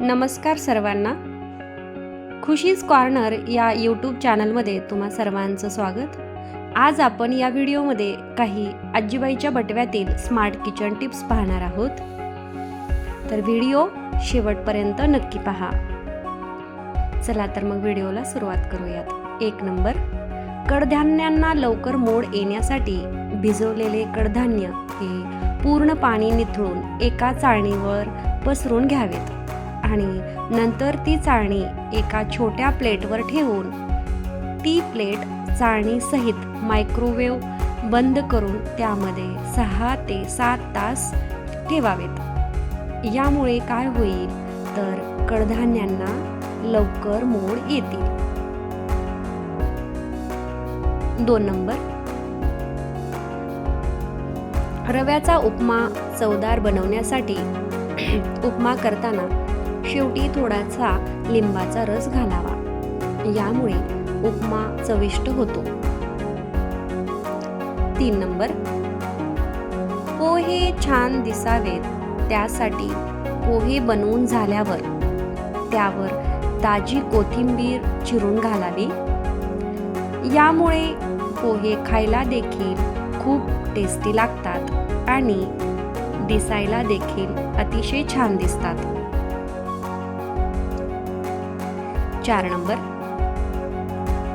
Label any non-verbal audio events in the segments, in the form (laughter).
नमस्कार सर्वांना. खुशीज कॉर्नर या यूट्यूब चॅनलमध्ये तुम्हा सर्वांचं स्वागत. आज आपण या व्हिडिओमध्ये काही आजीबाईच्या बटव्यातील स्मार्ट किचन टिप्स पाहणार आहोत. तर व्हिडिओ शेवटपर्यंत नक्की पहा. चला तर मग व्हिडिओला सुरुवात करूयात. एक नंबर. कडधान्यांना लवकर मोड येण्यासाठी भिजवलेले कडधान्य हे पूर्ण पाणी निथळून एका चाळणीवर पसरून घ्यावेत. आणि नंतर ती चाळणी एका छोट्या प्लेटवर ठेवून ती प्लेट चाळणीसहित मायक्रोवेव्ह बंद करून त्यामध्ये सहा ते सात तास ठेवावेत. यामुळे काय होईल? तर कडधान्यांना लवकर मोड येतील. दोन नंबर. रव्याचा उपमा चवदार बनवण्यासाठी (clears throat) उपमा करताना शेवटी थोडासा लिंबाचा रस घालावा. यामुळे उपमा चविष्ट होतो. तीन नंबर. पोहे छान दिसावेत. त्यासाठी पोहे बनवून झाल्यावर त्यावर ताजी कोथिंबीर चिरून घालावी. यामुळे पोहे खायला देखील खूप टेस्टी लागतात आणि दिसायला देखील अतिशय छान दिसतात. चार नंबर.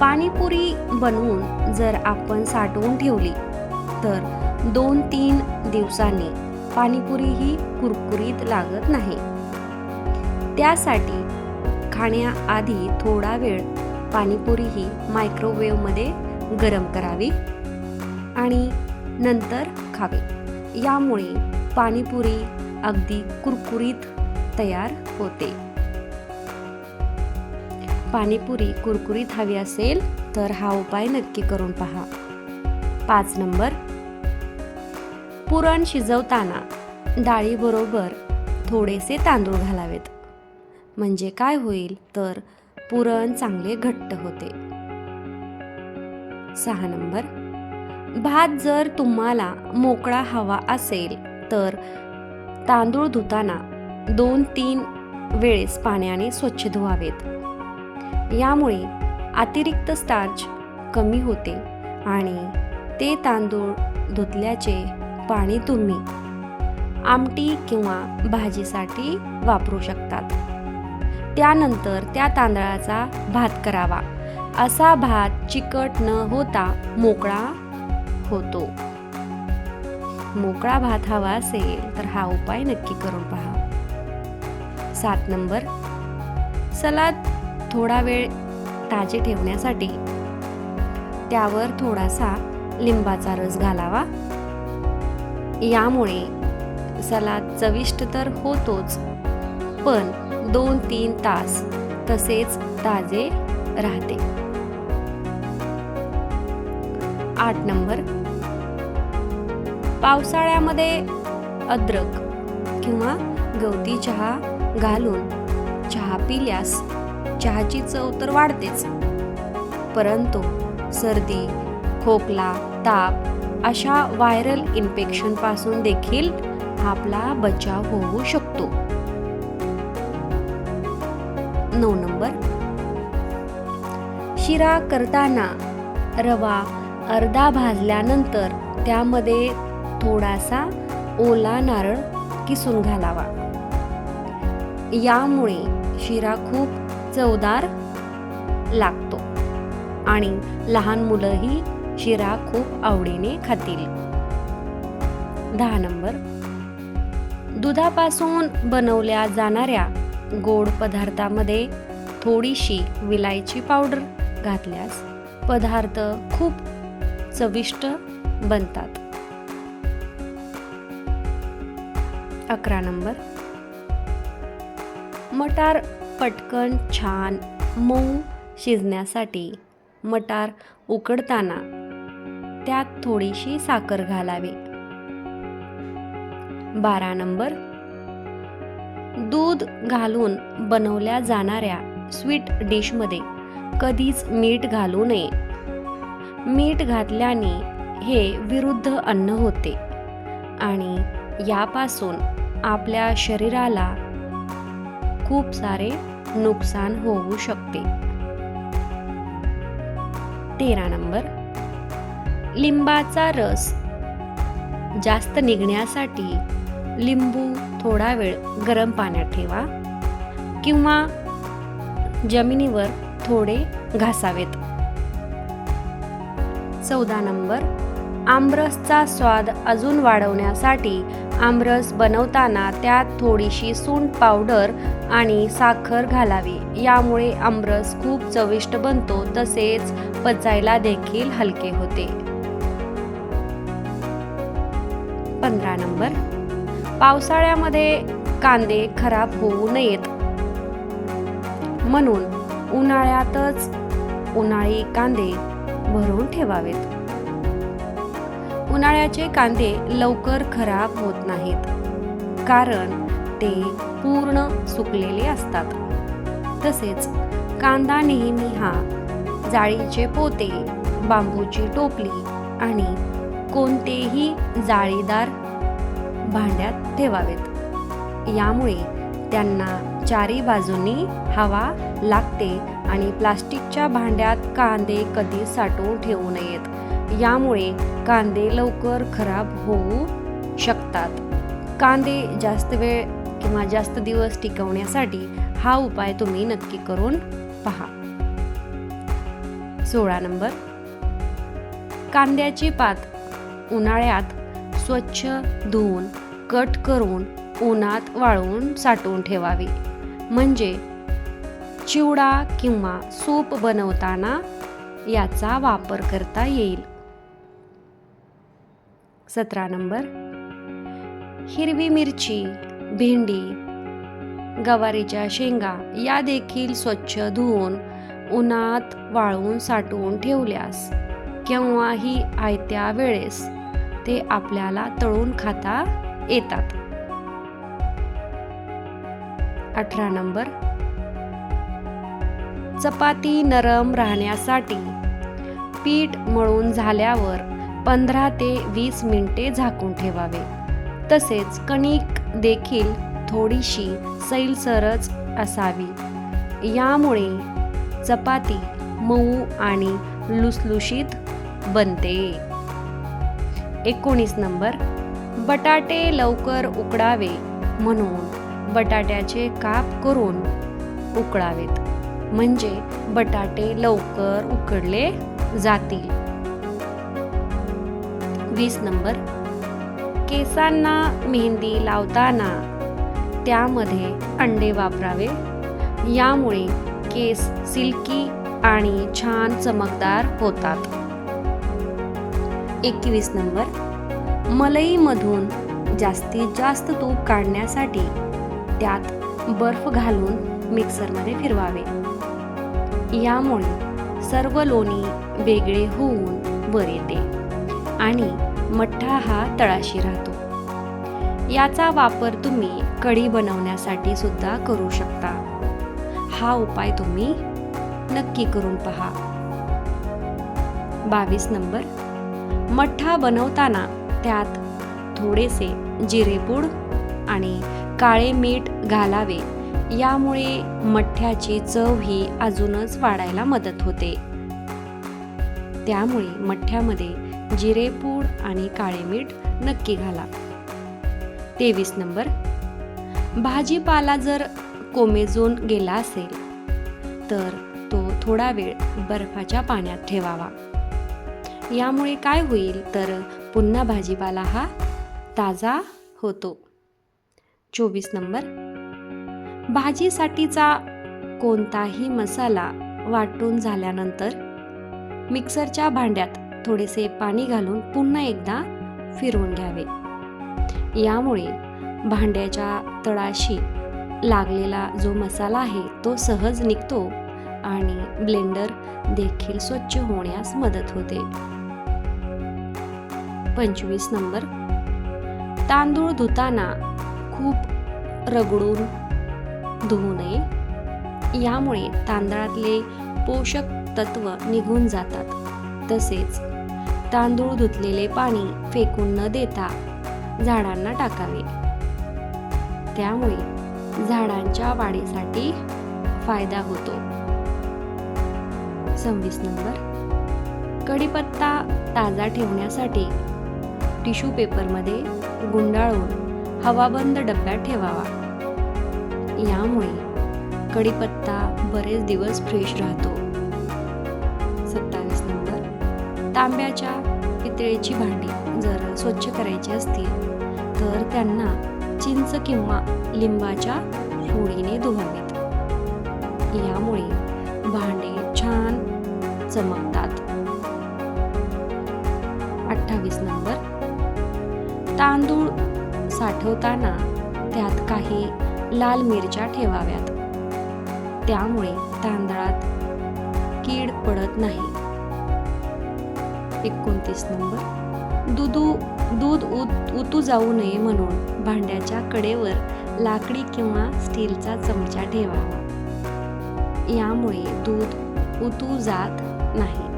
पाणीपुरी बनवून जर आपण साठवून ठेवली तर दोन तीन दिवसांनी पाणीपुरी ही कुरकुरीत लागत नाही. त्यासाठी खाण्याआधी थोडा वेळ पाणीपुरी ही मायक्रोवेव्हमध्ये गरम करावी आणि नंतर खावे. यामुळे पाणीपुरी अगदी कुरकुरीत तयार होते. पाणीपुरी कुरकुरीत हवी असेल तर हा उपाय नक्की करून पहा. पाच नंबर. पुरण शिजवताना डाळीबरोबर थोडेसे तांदूळ घालावेत. म्हणजे काय होईल तर पुरण चांगले घट्ट होते. सहा नंबर. भात जर तुम्हाला मोकळा हवा असेल तर तांदूळ धुताना दोन तीन वेळेस पाण्याने स्वच्छ धुवावेत. यामुळे अतिरिक्त स्टार्च कमी होते आणि ते तांदूळ धुतल्याचे पाणी तुम्ही आमटी किंवा भाजीसाठी वापरू शकतात. त्यानंतर त्या तांदळाचा भात करावा. असा भात चिकट न होता मोकळा होतो. मोकळा भात हवा असेल तर हा उपाय नक्की करून पहा. सात नंबर. सलाद थोडा वेळ ताजे ठेवण्यासाठी त्यावर थोडासा लिंबाचा रस घालावा. यामुळे सलाद चविष्ट तर होतोच पण दोन तीन तास तसेच ताजे राहते. आठ नंबर. पावसाळ्यामध्ये अद्रक किंवा गवती चहा घालून चहा पिल्यास चहाची चव तर वाढतेच. परंतु सर्दी खोकला ताप अशा व्हायरल इन्फेक्शनपासून देखील आपला बचाव होऊ शकतो. नऊ नंबर. शिरा करताना रवा अर्धा भाजल्यानंतर त्यामध्ये थोडासा ओला नारळ किसून घालावा. यामुळे शिरा खूप चवदार लागतो. आणि लहान मुलंही शिरा खूप आवडीने खातील. दहा नंबर. दुधापासून बनवल्या जाणाऱ्या गोड पदार्थामध्ये थोडीशी विलायची पावडर घातल्यास पदार्थ खूप चविष्ट बनतात. अकरा नंबर. मटार पटकन छान मऊ शिजण्यासाठी मटार उकडताना त्यात थोडीशी साखर घालावी. बारा नंबर. दूध घालून बनवल्या जाणाऱ्या स्वीट डिशमध्ये कधीच मीठ घालू नये. मीठ घातल्याने हे विरुद्ध अन्न होते आणि यापासून आपल्या शरीराला खूप सारे नुकसान होऊ शकते. तेरा नंबर. लिंबाचा रस जास्त निघण्यासाठी लिंबू थोडा वेळ गरम पाण्यात ठेवा किंवा जमिनीवर थोडे घासावेत. चौदा नंबर. आमरसचा स्वाद अजून वाढवण्यासाठी आमरस बनवताना त्यात थोडीशी सूंट पावडर आणि साखर घालावी. यामुळे आमरस खूप चविष्ट बनतो तसेच पचायला देखील हलके होते. पंधरा नंबर. पावसाळ्यामध्ये कांदे खराब होऊ नयेत. म्हणून उन्हाळ्यातच उन्हाळी कांदे भरून ठेवावेत. उन्हाळ्याचे कांदे लवकर खराब होत नाहीत कारण ते पूर्ण सुकलेले असतात. तसेच कांदा नेहमी हा जाळीचे पोते बांबूची टोपली आणि कोणतेही जाळीदार भांड्यात ठेवावेत. यामुळे त्यांना चारी बाजूंनी हवा लागते आणि प्लास्टिकच्या भांड्यात कांदे कधी साठवून ठेवू नयेत. यामुळे कांदे लवकर खराब होऊ शकतात. कांदे जास्त वेळ किंवा जास्त दिवस टिकवण्यासाठी हा उपाय तुम्ही नक्की करून पहा. सोळा नंबर. कांद्याची पात उन्हाळ्यात स्वच्छ धुवून कट करून उन्हात वाळवून साठवून ठेवावी. म्हणजे चिवडा किंवा सूप बनवताना याचा वापर करता येईल. सतरा नंबर. हिरवी मिरची भेंडी गवारीच्या शेंगा या देखील स्वच्छ धुवून उन्हात वाळवून साठवून ठेवल्यास केव्हाही आयत्या वेळेस ते आपल्याला तळून खाता येतात. अठरा नंबर. चपाती नरम राहण्यासाठी पीठ मळून झाल्यावर पंधरा ते वीस मिनिटे झाकून ठेवावे. तसेच कणिक देखील थोडीशी सैलसरच असावी. यामुळे चपाती मऊ आणि लुसलुशीत बनते. एकोणीस नंबर बटाटे लवकर उकडावे म्हणून बटाट्याचे काप करून उकळावेत. म्हणजे बटाटे लवकर उकडले जातील. वीस नंबर. केसांना मेहंदी लावताना त्यामध्ये अंडे वापरावे. यामुळे केस सिल्की आणि छान चमकदार होतात. एकवीस नंबर. मलईमधून जास्तीत जास्त तूप काढण्यासाठी त्यात बर्फ घालून मिक्सरमध्ये फिरवावे. यामुळे सर्व लोणी वेगळे होऊन वर येते आणि मठ्ठा हा तळाशी राहतो. याचा वापर तुम्ही कढी बनवण्यासाठी सुद्धा करू शकता. हा उपाय तुम्ही नक्की करून पहा. बावीस नंबर. मठ्ठा बनवताना त्यात थोडेसे जिरेपूड आणि काळे मीठ घालावे. यामुळे मठ्ठ्याची चव ही अजूनच वाढायला मदत होते. त्यामुळे मठ्ठ्यामध्ये जिरेपूड आणि काळे मीठ नक्की घाला. तेवीस नंबर. भाजीपाला जर कोमेजून गेला असेल तर तो थोडा वेळ बर्फाच्या पाण्यात ठेवावा. यामुळे काय होईल? तर पुन्हा भाजीपाला हा ताजा होतो. चोवीस नंबर. भाजीसाठीचा कोणताही मसाला वाटून झाल्यानंतर मिक्सरच्या भांड्यात थोडेसे पाणी घालून पुन्हा एकदा फिरवून घ्यावे. यामुळे भांड्याच्या तळाशी लागलेला जो मसाला आहे तो सहज निघतो आणि ब्लेंडर देखील स्वच्छ होण्यास मदत होते. पंचवीस नंबर. तांदूळ धुताना खूप रगडून धुवू नये. यामुळे तांदळातले पोषक तत्व निघून जातात. तसेच तांदूळ धुतलेले पाणी फेकून न देता झाडांना टाकावे. त्यामुळे झाडांच्या वाढीसाठी फायदा होतो. सव्वीस नंबर. कढीपत्ता ताजा ठेवण्यासाठी टिश्यू पेपरमध्ये गुंडाळून हवाबंद डब्यात ठेवावा. यामुळे कढीपत्ता बरेच दिवस फ्रेश राहतो. तांब्याच्या पितळेची भांडी जर स्वच्छ करायची असतील तर त्यांना चिंच किंवा लिंबाच्या फोडीने धुवावेत. यामुळे भांडे छान चमकतात. अठ्ठावीस नंबर. तांदूळ साठवताना त्यात काही लाल मिरच्या ठेवाव्यात. त्यामुळे तांदळात कीड पडत नाही. एकोणतीस नंबर. दुधू दूध उत उतू जाऊ नये म्हणून भांड्याच्या कडेवर लाकडी किंवा स्टीलचा चमचा ठेवावा यामुळे दूध उतू जात नाही.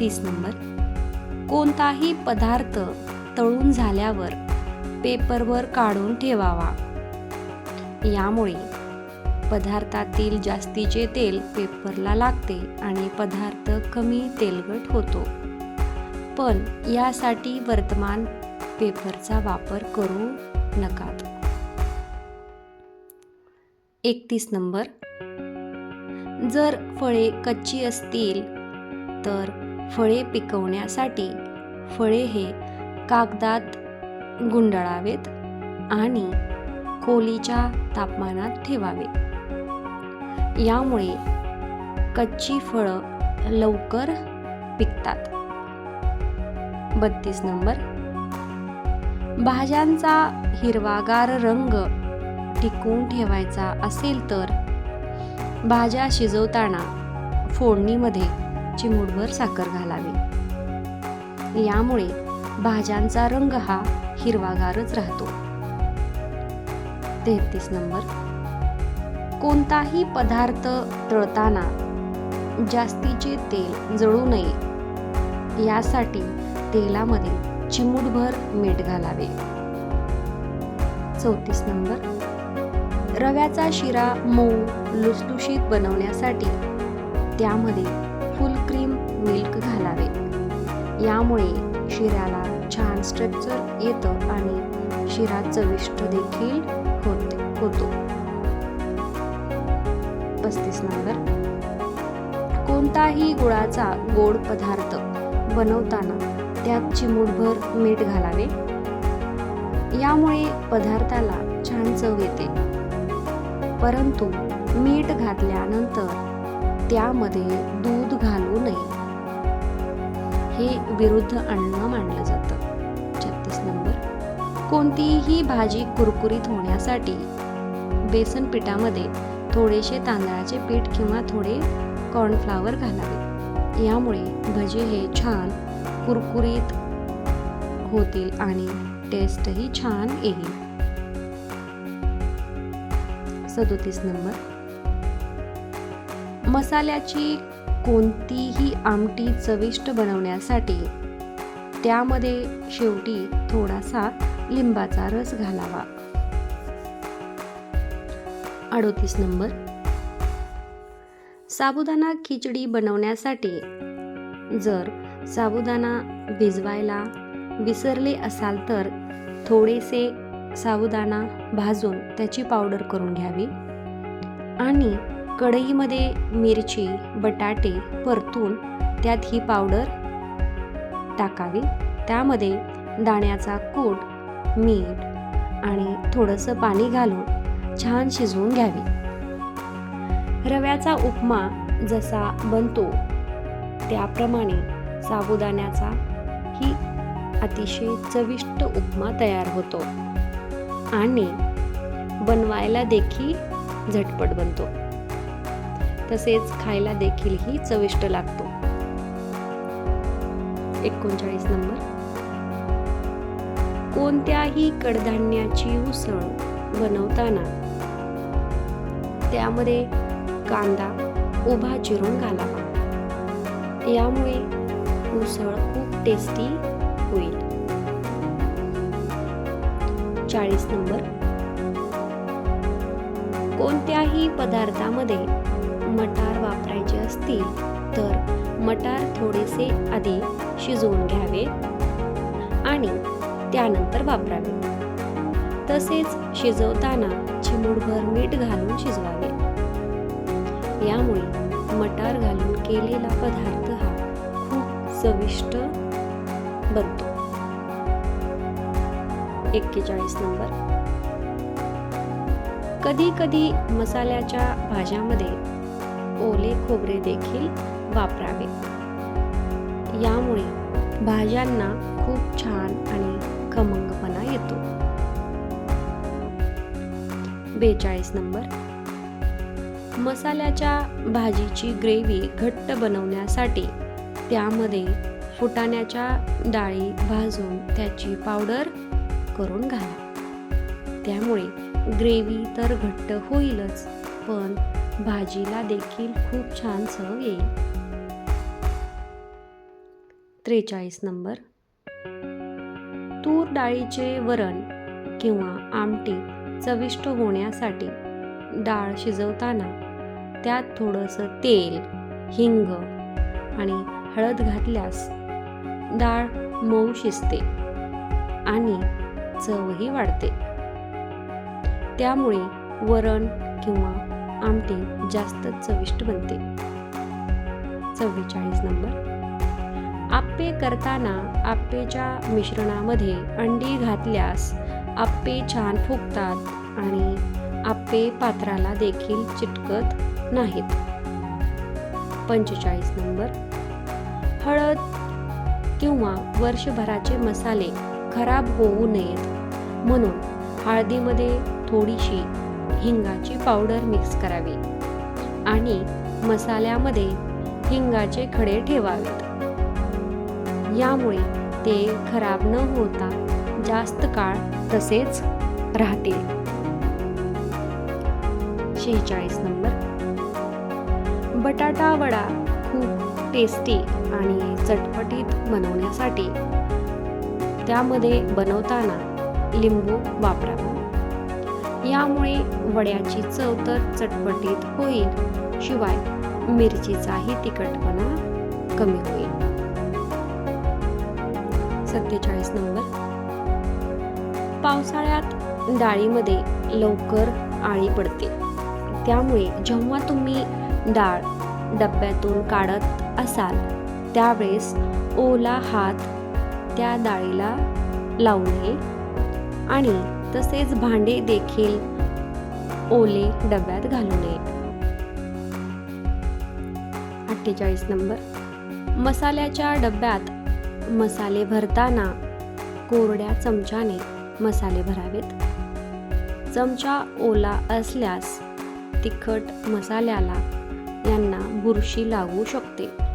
तीस नंबर. कोणताही पदार्थ तळून झाल्यावर पेपरवर काढून ठेवावा. यामुळे पदार्थातील जास्तीचे तेल पेपरला लागते आणि पदार्थ कमी तेलगट होतो. पण यासाठी वर्तमान पेपरचा वापर करू नकात. एकतीस नंबर. जर फळे कच्ची असतील तर फळे पिकवण्यासाठी फळे हे कागदात गुंडाळावेत आणि खोलीच्या तापमानात ठेवावे. यामुळे कच्ची फळं लवकर पिकतात. बत्तीस नंबर. भाज्यांचा हिरवागार रंग टिकवून ठेवायचा असेल तर भाज्या शिजवताना फोडणीमध्ये चिमूटभर साखर घालावी. यामुळे भाज्यांचा रंग हा हिरवागारच राहतो. तेहतीस नंबर. कोणताही पदार्थ तळताना जास्तीचे तेल जळू नये. यासाठी तेलामध्ये चिमूटभर मीठ घालावे. चौतीस नंबर. रव्याचा शिरा मऊ लुसलुशीत बनवण्यासाठी त्यामध्ये फुल क्रीम मिल्क घालावे. यामुळे शिऱ्याला छान स्ट्रक्चर येतं आणि शिरा चविष्ट देखील होते होतो. पस्तीस नंबर कोणताही गुळाचा गोड पदार्थ बनवताना त्यात चिमूटभर मीठ घालावे. यामुळे पदार्थाला छान चव येते. परंतु मीठ घातल्यानंतर त्यामध्ये दूध घालू नये. हे विरुद्ध अन्न मानलं जातं. छत्तीस नंबर. कोणतीही भाजी कुरकुरीत होण्यासाठी बेसन पिठामध्ये थोडेसे तांदळाचे पीठ किंवा थोडे कॉर्नफ्लावर घालावे. यामुळे भजे हे छान कुरकुरीत होतील आणि टेस्टही छान येईल. सदोतीस नंबर. मसाल्याची कोणतीही आमटी चविष्ट बनवण्यासाठी त्यामध्ये शेवटी थोडासा लिंबाचा रस घालावा. अडोतीस नंबर. साबुदाणा खिचडी बनवण्यासाठी जर साबुदाणा भिजवायला विसरले असाल तर थोडेसे साबुदाणा भाजून त्याची पावडर करून घ्यावी. आणि कढईमध्ये मिरची बटाटे परतून त्यात ही पावडर टाकावी. त्यामध्ये दाण्याचा कूट मीठ आणि थोडंसं पाणी घालून छान शिजवून घ्यावी. रव्याचा उपमा जसा बनतो त्याप्रमाणे साबुदाण्याचा ही अतिशय चविष्ट उपमा तयार होतो आणि बनवायला देखील झटपट बनतो. तसेच खायला देखीलही चविष्ट लागतो. एकोणचाळीस नंबर. कोणत्याही कडधान्याची उसळ बनवताना त्यामध्ये कांदा उभा चिरून घालावा. यामुळे उसळ खूप टेस्टी होईल. चाळीस नंबर. कोणत्याही पदार्थामध्ये मटार वापरायचे असतील तर मटार थोडेसे आधी शिजवून घ्यावे आणि त्यानंतर वापरावे. तसेच शिजवताना चिमूटभर मीठ घालून शिजवावे. यामुळे मटार घालून केलेला पदार्थ हा खूप चविष्ट बनतो. एक्केचाळीस नंबर. कधी कधी मसाल्याच्या भाज्यामध्ये ओले खोबरे देखील वापरावे. यामुळे भाज्यांना खूप छान आणि खमंगपणा येतो. बेचाळीस नंबर. मसाल्याच्या भाजीची ग्रेव्ही घट्ट बनवण्यासाठी त्यामध्ये फुटाण्याच्या डाळी भाजून त्याची पावडर करून घाला. त्यामुळे ग्रेव्ही तर घट्ट होईलच पण भाजीला देखील खूप छान चव येईल. त्रेचाळीस नंबर. तूर डाळीचे वरण किंवा आमटी चविष्ट होण्यासाठी डाळ शिजवताना त्यात थोडंसं तेल हिंग आणि हळद घातल्यास डाळ मऊ शिजते आणि चवही वाढते. त्यामुळे वरण किंवा आमटी जास्त चविष्ट बनते. चव्वेचाळीस नंबर. आप्पे करताना आप्पेच्या मिश्रणामध्ये अंडी घातल्यास आप्पे छान फुगतात आणि आप्पे पात्राला देखील चिटकत नाहीत. पंचेचाळीस नंबर. हळद किंवा वर्षभराचे मसाले खराब होऊ नयेत. म्हणून हळदीमध्ये थोडीशी हिंगाची पावडर मिक्स करावी आणि मसाल्यामध्ये हिंगाचे खडे ठेवावेत. यामुळे ते खराब न होता जास्त काळ तसेच राहतील. शेहेचाळीस नंबर. बटाटा वडा खूप टेस्टी आणि चटपटीत बनवण्यासाठी त्यामध्ये बनवताना लिंबू वापरावा यामुळे वड्याची चव तर चटपटीत होईल शिवाय मिरचीचाही तिखटपणा कमी होईल. सत्तेचाळीस नंबर. पावसाळ्यात डाळीमध्ये लवकर आळी पडते. त्यामुळे जेव्हा तुम्ही डाळ डब्यातून काढत असाल त्यावेळेस ओला हात त्या डाळीला लावू नये आणि तसेच भांडे देखील ओले डब्यात घालू नये अठ्ठेचाळीस नंबर. मसाल्याच्या डब्यात मसाले भरताना कोरड्या चमच्याने मसाले भरावेत. चमचा ओला असल्यास तिखट मसाल्याला यांना बुरशी लागू शकते.